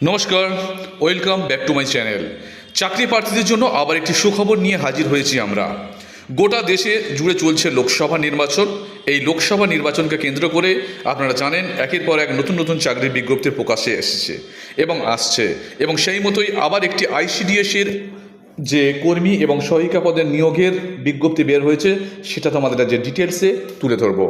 নমস্কার welcome back to my channel চাকরি প্রার্থীদের জন্য আবার একটি সুখবর নিয়ে হাজির হয়েছি আমরা। গোটা দেশে জুড়ে চলছে লোকসভা নির্বাচন। এই লোকসভা নির্বাচনকে কেন্দ্র করে আপনারা জানেন, একের পর এক নতুন নতুন চাকরির বিজ্ঞপ্তির প্রকাশে এসেছে এবং আসছে। এবং সেই মতোই আবার একটি আইসিডিএসের যে কর্মী এবং সহায়িকা পদের নিয়োগের বিজ্ঞপ্তি বের হয়েছে, সেটা তোমাদের যে ডিটেলসে তুলে ধরবো।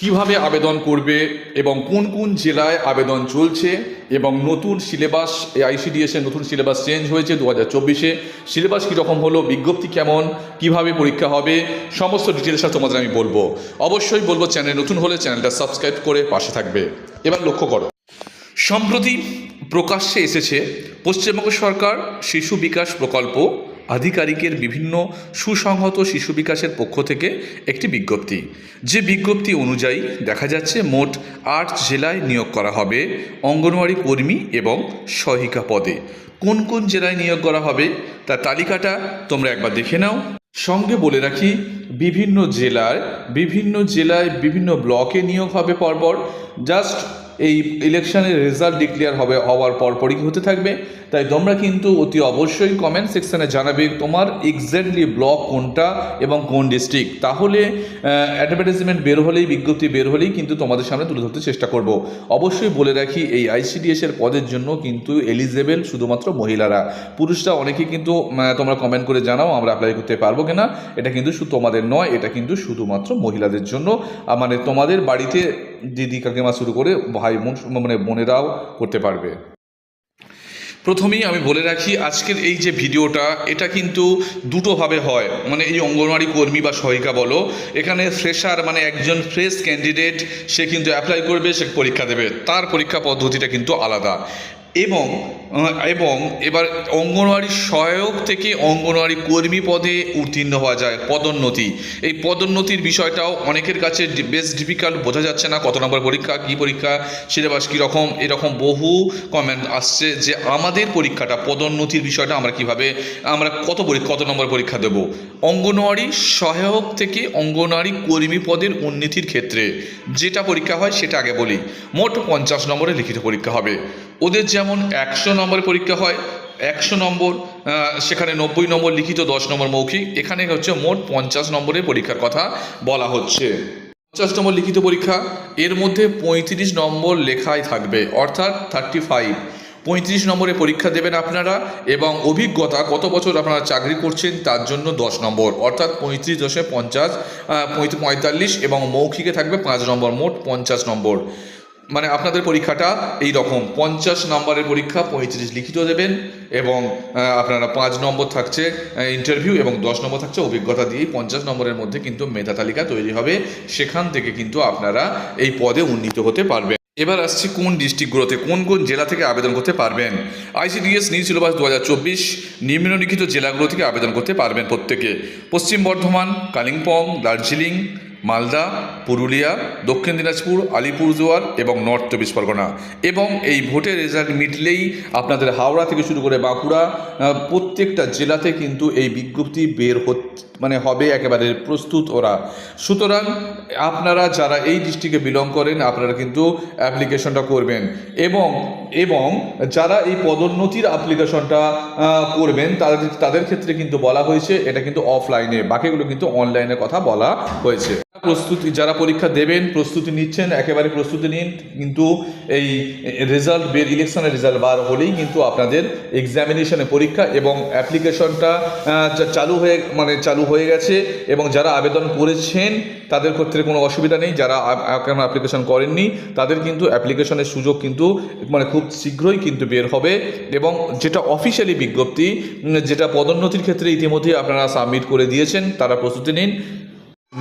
কীভাবে আবেদন করবে এবং কোন কোন জেলায় আবেদন চলছে এবং নতুন সিলেবাস আইসিডিএস এর নতুন সিলেবাস চেঞ্জ হয়েছে দু হাজার চব্বিশে। সিলেবাস কীরকম হলো, বিজ্ঞপ্তি কেমন, কীভাবে পরীক্ষা হবে, সমস্ত ডিটেলসটা তোমাদের আমি বলব। অবশ্যই বলব, চ্যানেল নতুন হলে চ্যানেলটা সাবস্ক্রাইব করে পাশে থাকবে। এবার লক্ষ্য করো। সম্প্রতি প্রকাশ্যে এসেছে পশ্চিমবঙ্গ সরকার শিশু বিকাশ প্রকল্প আধিকারিকের বিভিন্ন সুসংহত শিশু বিকাশের পক্ষ থেকে একটি বিজ্ঞপ্তি। যে বিজ্ঞপ্তি অনুযায়ী দেখা যাচ্ছে মোট আট জেলায় নিয়োগ করা হবে অঙ্গনওয়াড়ি কর্মী এবং সহায়িকা পদে। কোন কোন জেলায় নিয়োগ করা হবে তার তালিকাটা তোমরা একবার দেখে নাও। সঙ্গে বলে রাখি, বিভিন্ন জেলায় বিভিন্ন জেলায় বিভিন্ন ব্লকে নিয়োগ হবে পরপর। জাস্ট এই ইলেকশনের রেজাল্ট ডিক্লেয়ার হবে, হওয়ার পরপরই হতে থাকবে। তাই তোমরা কিন্তু অতি অবশ্যই কমেন্ট সেকশানে জানাবে তোমার এক্স্যাক্টলি ব্লক কোনটা এবং কোন ডিস্ট্রিক্ট তাহলে অ্যাডভার্টাইজমেন্ট বের হলেই, বিজ্ঞপ্তি বের হলেই কিন্তু তোমাদের সামনে তুলে ধরতে চেষ্টা করব। অবশ্যই বলে রাখি, এই আইসিডিএস এর পদের জন্য কিন্তু এলিজেবেল শুধুমাত্র মহিলারা। পুরুষরা অনেকে কিন্তু তোমরা কমেন্ট করে জানাও, আমরা অ্যাপ্লাই করতে পারব কিনা। এটা কিন্তু তোমাদের নয়, এটা কিন্তু শুধুমাত্র মহিলাদের জন্য। মানে তোমাদের বাড়িতে দিদি কাকিমা শুরু করে ভাই বোন মানে বোনেরাও করতে পারবে। প্রথমেই আমি বলে রাখি, আজকের এই যে ভিডিওটা, এটা কিন্তু দুটোভাবে হয়। মানে এই অঙ্গনওয়াড়ি কর্মী বা সহায়িকা বলো, এখানে ফ্রেশার মানে একজন ফ্রেশ ক্যান্ডিডেট, সে কিন্তু অ্যাপ্লাই করবে, সে পরীক্ষা দেবে। তার পরীক্ষা পদ্ধতিটা কিন্তু আলাদা। এবং এবং এবার অঙ্গনওয়াড়ি সহায়ক থেকে অঙ্গনওয়াড়ি কর্মী পদে উত্তীর্ণ হওয়া যায়, পদোন্নতি। এই পদোন্নতির বিষয়টাও অনেকের কাছে বেশ ডিফিকাল্ট বোঝা যাচ্ছে না কত নম্বর পরীক্ষা, কী পরীক্ষা সিলেবাস কীরকম, এরকম বহু কমেন্ট আসছে যে আমাদের পরীক্ষাটা, পদোন্নতির বিষয়টা আমরা কীভাবে, আমরা কত পরীক্ষা কত নম্বর পরীক্ষা দেব? অঙ্গনওয়াড়ি সহায়ক থেকে অঙ্গনওয়াড়ি কর্মী পদের উন্নতির ক্ষেত্রে যেটা পরীক্ষা হয় সেটা আগে বলি। মোট পঞ্চাশ নম্বরে লিখিত পরীক্ষা হবে। ওদের যেমন একশো নম্বরের পরীক্ষা হয়, একশো নম্বর সেখানে নব্বই নম্বর লিখিত, দশ নম্বর মৌখিক, এখানে হচ্ছে মোট পঞ্চাশ নম্বরের পরীক্ষার কথা বলা হচ্ছে। পঞ্চাশ নম্বর লিখিত পরীক্ষা, এর মধ্যে পঁয়ত্রিশ নম্বর লেখাই থাকবে, অর্থাৎ থার্টি ফাইভ পঁয়ত্রিশ নম্বরে পরীক্ষা দেবেন আপনারা, এবং অভিজ্ঞতা, কত বছর আপনারা চাকরি করছেন, তার জন্য দশ নম্বর, অর্থাৎ পঁয়ত্রিশ দশে পঞ্চাশ পঁয়তাল্লিশ, এবং মৌখিকে থাকবে পাঁচ নম্বর, মোট পঞ্চাশ নম্বর। মানে আপনাদের পরীক্ষাটা এই রকম। পঞ্চাশ নম্বরের পরীক্ষা, পঁয়ত্রিশ লিখিত দেবেন এবং আপনারা পাঁচ নম্বর থাকছে ইন্টারভিউ এবং দশ নম্বর থাকছে অভিজ্ঞতা দিয়ে পঞ্চাশ নম্বরের মধ্যে কিন্তু মেধা তালিকা তৈরি হবে। সেখান থেকে কিন্তু আপনারা এই পদে উন্নীত হতে পারবেন। এবার আসছি কোন ডিস্ট্রিক্টগুলোতে কোন কোন জেলা থেকে আবেদন করতে পারবেন? আইসিডিএস নিউ সিলেবাস দু হাজার চব্বিশ, নিম্নলিখিত জেলাগুলো থেকে আবেদন করতে পারবেন প্রত্যেকে। পশ্চিম বর্ধমান, কালিম্পং, দার্জিলিং মালদা, পুরুলিয়া, দক্ষিণ দিনাজপুর আলিপুরদুয়ার এবং নর্থ চব্বিশ পরগনা। এবং এই ভোটের রেজাল্ট মিটলেই আপনাদের হাওড়া থেকে শুরু করে বাঁকুড়া প্রত্যেকটা জেলাতে কিন্তু এই বিজ্ঞপ্তি বের মানে হবে একেবারে প্রস্তুত ওরা। সুতরাং আপনারা যারা এই ডিস্ট্রিক্টে বিলং করেন, আপনারা কিন্তু অ্যাপ্লিকেশনটা করবেন। এবং এবং যারা এই পদোন্নতির অ্যাপ্লিকেশনটা করবেন, তাদের তাদের ক্ষেত্রে কিন্তু বলা হয়েছে, এটা কিন্তু অফলাইনে, বাকিগুলো কিন্তু অনলাইনের কথা বলা হয়েছে। প্রস্তুতি, যারা পরীক্ষা দেবেন, প্রস্তুতি নিচ্ছেন, একেবারে প্রস্তুতি নিন। কিন্তু এই রেজাল্ট বের ইলেকশনের রেজাল্ট বার হলেই কিন্তু আপনাদের এক্সামিনেশনে পরীক্ষা এবং অ্যাপ্লিকেশনটা চালু হয়ে মানে চালু হয়ে গেছে এবং যারা আবেদন করেছেন, তাদের ক্ষেত্রে কোনো অসুবিধা নেই। যারা এখনও অ্যাপ্লিকেশন করেননি, তাদের কিন্তু অ্যাপ্লিকেশনের সুযোগ কিন্তু মানে খুব শীঘ্রই কিন্তু বের হবে এবং যেটা অফিসিয়ালি বিজ্ঞপ্তি যেটা পদোন্নতির ক্ষেত্রে ইতিমধ্যেই আপনারা সাবমিট করে দিয়েছেন, তারা প্রস্তুতি নিন।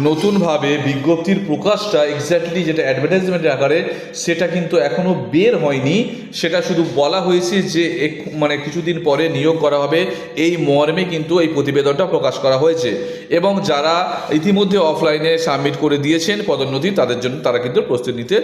নতুনভাবে বিজ্ঞপ্তির প্রকাশটা এক্স্যাক্টলি যেটা অ্যাডভার্টাইজমেন্টের আকারে, সেটা কিন্তু এখনও বের হয়নি। সেটা শুধু বলা হয়েছে যে এক- মানে কিছুদিন পরে নিয়োগ করা হবে। এই মর্মে কিন্তু এই প্রতিবেদনটা প্রকাশ করা হয়েছে। এবং যারা ইতিমধ্যে অফলাইনে সাবমিট করে দিয়েছেন পদোন্নতি, তাদের জন্য তারা কিন্তু প্রস্তুতি নিতে